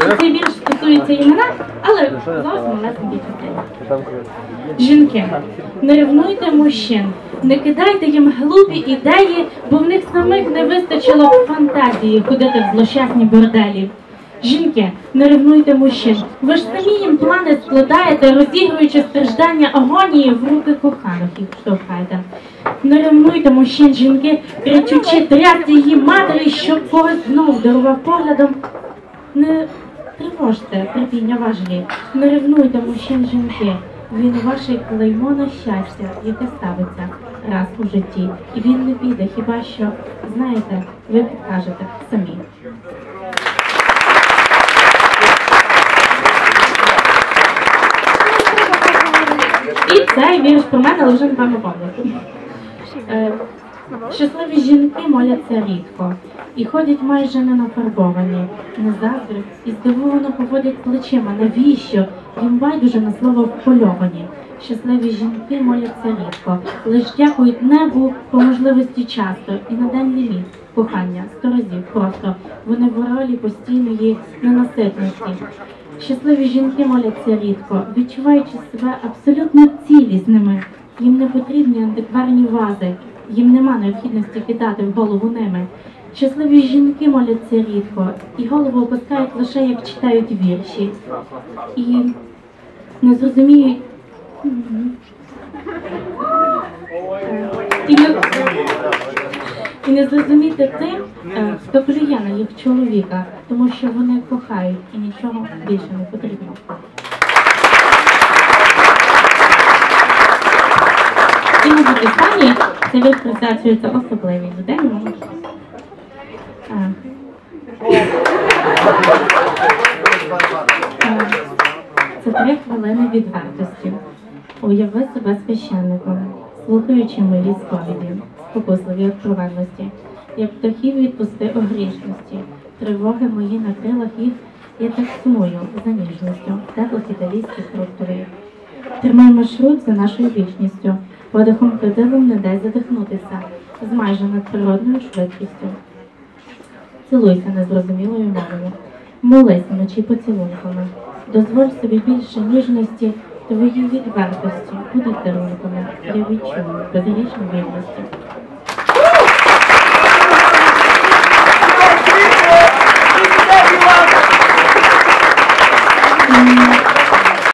Що цей вірш стосується і мене, але зовсім малесенький частини. Жінки, не ревнуйте мужчин, не кидайте їм глупі ідеї, бо в них самих не вистачило фантазії ходити в злощасні борделі. Жінки, не ревнуйте мужчин. Ви ж самі їм плани складаєте, розігруючи страждання агонії в руки коханих їх штовхаєте. Не ревнуйте мужчин, жінки, кричучи трясти її матері, щоб когось знов дарував поглядом. Не тривожте терпіння важлі, не ревнуйте мужчин, жінки. Він ваше клеймо на щастя, яке ставиться раз у житті. І він не піде, хіба що, знаєте, ви підкажете самі. І цей вірш про мене, але вже напевно пам'ятаю. Е, Щасливі жінки моляться рідко і ходять майже не нафарбовані, не заздрі і здивовано поводять плечима. Навіщо? Їм байдуже на слово впольовані. Щасливі жінки моляться рідко, лиш дякують небу по можливості часто і на день ліміт кохання сто разів просто вони в ролі постійної ненаситності. Щасливі жінки моляться рідко, відчуваючи себе абсолютно цілісними. Їм не потрібні антикварні вази, їм нема необхідності кидати в голову ними. Щасливі жінки моляться рідко, і голову опускають лише як читають вірші. І не зрозуміють. І не, зрозуміти тим, е, хто плює на їх чоловіка, тому що вони кохають і нічого більше не потрібно. І мабуть, останній це вірш присвячується особливій. Це три хвилини відвертості. Уяви себе священником, слухаючи мої сповіді, спокусливі откровенності, як птахів відпусти у грішності, тривоги мої на крилах їх, я так сумую за ніжністю, теплих італійських фруктових. Тримай маршрут за нашою вічністю, подихом кридивим не дай задихнутися, з майже надприродною швидкістю. Цілуйся незрозумілою мовою, молись вночі поцілунками, дозволь собі більше ніжності, твої відвертості. Будуть дарунками, я відчую безгрішну вільності.